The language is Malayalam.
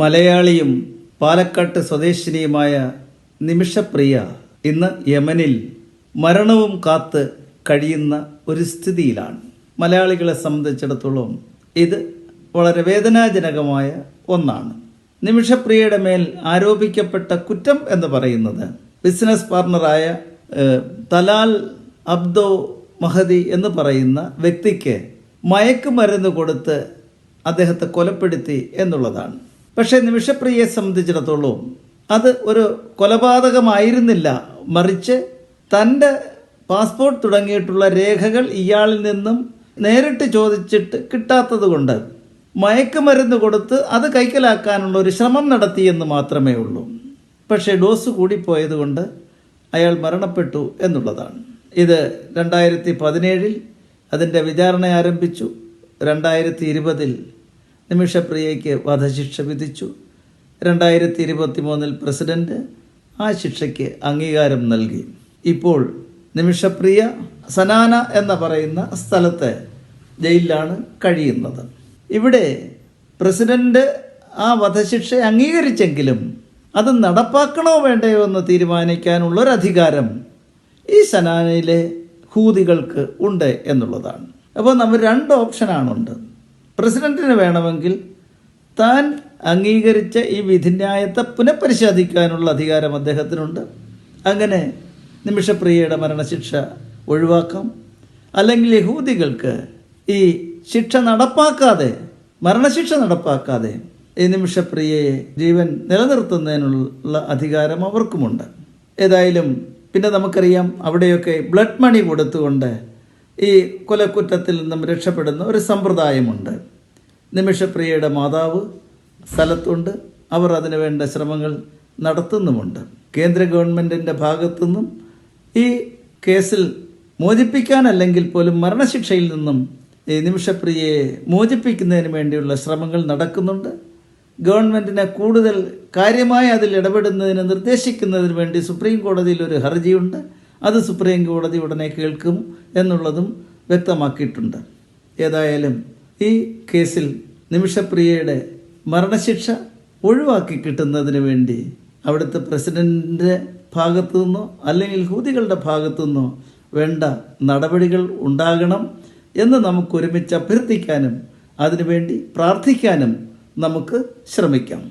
മലയാളിയും പാലക്കാട്ട് സ്വദേശിനിയുമായ നിമിഷപ്രിയ ഇന്ന് യമനിൽ മരണവും കാത്ത് കഴിയുന്ന ഒരു സ്ഥിതിയിലാണ്. മലയാളികളെ സംബന്ധിച്ചിടത്തോളം ഇത് വളരെ വേദനാജനകമായ ഒന്നാണ്. നിമിഷപ്രിയയുടെ മേൽ ആരോപിക്കപ്പെട്ട കുറ്റം എന്ന് പറയുന്നത് ബിസിനസ് പാർട്ണറായ തലാൽ അബ്ദോ മഹദി എന്ന് പറയുന്ന വ്യക്തിക്ക് മയക്കുമരുന്ന് കൊടുത്ത് അദ്ദേഹത്തെ കൊലപ്പെടുത്തി എന്നുള്ളതാണ്. പക്ഷേ നിമിഷപ്രിയയെ സംബന്ധിച്ചിടത്തോളം അത് ഒരു കൊലപാതകമായിരുന്നില്ല. മറിച്ച് തന്റെ പാസ്പോർട്ട് തുടങ്ങിയിട്ടുള്ള രേഖകൾ ഇയാളിൽ നിന്നും നേരിട്ട് ചോദിച്ചിട്ട് കിട്ടാത്തത് കൊണ്ട് മയക്കുമരുന്ന് കൊടുത്ത് അത് കൈക്കലാക്കാനുള്ള ഒരു ശ്രമം നടത്തിയെന്ന് മാത്രമേ ഉള്ളൂ. പക്ഷേ ഡോസ് കൂടിപ്പോയത് കൊണ്ട് അയാൾ മരണപ്പെട്ടു എന്നുള്ളതാണ്. ഇത് രണ്ടായിരത്തി പതിനേഴിൽ അതിന്റെ വിചാരണ ആരംഭിച്ചു. രണ്ടായിരത്തി ഇരുപതിൽ നിമിഷപ്രിയയ്ക്ക് വധശിക്ഷ വിധിച്ചു. രണ്ടായിരത്തി ഇരുപത്തി മൂന്നിൽ പ്രസിഡന്റ് ആ ശിക്ഷയ്ക്ക് അംഗീകാരം നൽകി. ഇപ്പോൾ നിമിഷപ്രിയ സനാന എന്ന പറയുന്ന സ്ഥലത്ത് ജയിലിലാണ് കഴിയുന്നത്. ഇവിടെ പ്രസിഡന്റ് ആ വധശിക്ഷ അംഗീകരിച്ചെങ്കിലും അത് നടപ്പാക്കണോ വേണ്ടയോ എന്ന് തീരുമാനിക്കാനുള്ളൊരധികാരം ഈ സനാനയിലെ ഹൂതികൾക്ക് ഉണ്ട് എന്നുള്ളതാണ്. അപ്പോൾ നമ്മൾ രണ്ട് ഓപ്ഷനാണുണ്ട്. പ്രസിഡന്റിന് വേണമെങ്കിൽ താൻ അംഗീകരിച്ച ഈ വിധിന്യായത്തെ പുനഃപരിശോധിക്കാനുള്ള അധികാരം അദ്ദേഹത്തിനുണ്ട്. അങ്ങനെ നിമിഷപ്രിയയുടെ മരണശിക്ഷ ഒഴിവാക്കാം. അല്ലെങ്കിൽ യഹൂദികൾക്ക് ഈ ശിക്ഷ നടപ്പാക്കാതെ മരണശിക്ഷ നടപ്പാക്കാതെ ഈ നിമിഷപ്രിയയെ ജീവൻ നിലനിർത്തുന്നതിനുള്ള അധികാരം അവർക്കുമുണ്ട്. ഏതായാലും പിന്നെ നമുക്കറിയാം അവിടെയൊക്കെ ബ്ലഡ് മണി കൊടുത്തുകൊണ്ട് ഈ കൊലക്കുറ്റത്തിൽ നിന്നും രക്ഷപ്പെടുന്ന ഒരു സമ്പ്രദായമുണ്ട്. നിമിഷപ്രിയയുടെ മാതാവ് സ്ഥലത്തുണ്ട്. അവർ അതിനു വേണ്ട ശ്രമങ്ങൾ നടത്തുന്നുമുണ്ട്. കേന്ദ്ര ഗവൺമെന്റിന്റെ ഭാഗത്തുനിന്നും ഈ കേസിൽ മോചിപ്പിക്കാനല്ലെങ്കിൽ പോലും മരണശിക്ഷയിൽ നിന്നും ഈ നിമിഷപ്രിയയെ മോചിപ്പിക്കുന്നതിന് വേണ്ടിയുള്ള ശ്രമങ്ങൾ നടക്കുന്നുണ്ട്. ഗവൺമെന്റിനെ കൂടുതൽ കാര്യമായി അതിൽ ഇടപെടുന്നതിന് നിർദ്ദേശിക്കുന്നതിന് വേണ്ടി സുപ്രീം കോടതിയിൽ ഒരു ഹർജിയുണ്ട്. അത് സുപ്രീം കോടതി ഉടനെ കേൾക്കും എന്നുള്ളതും വ്യക്തമാക്കിയിട്ടുണ്ട്. ഏതായാലും ഈ കേസിൽ നിമിഷപ്രിയയുടെ മരണശിക്ഷ ഒഴിവാക്കി കിട്ടുന്നതിന് വേണ്ടി അവിടുത്തെ പ്രസിഡന്റിന്റെ ഭാഗത്തു നിന്നോ അല്ലെങ്കിൽ ഹൂതികളുടെ ഭാഗത്തു നിന്നോ വേണ്ട നടപടികൾ ഉണ്ടാകണം എന്ന് നമുക്ക് ഒരുമിച്ച് അഭ്യർത്ഥിക്കാനും അതിനുവേണ്ടി പ്രാർത്ഥിക്കാനും നമുക്ക് ശ്രമിക്കാം.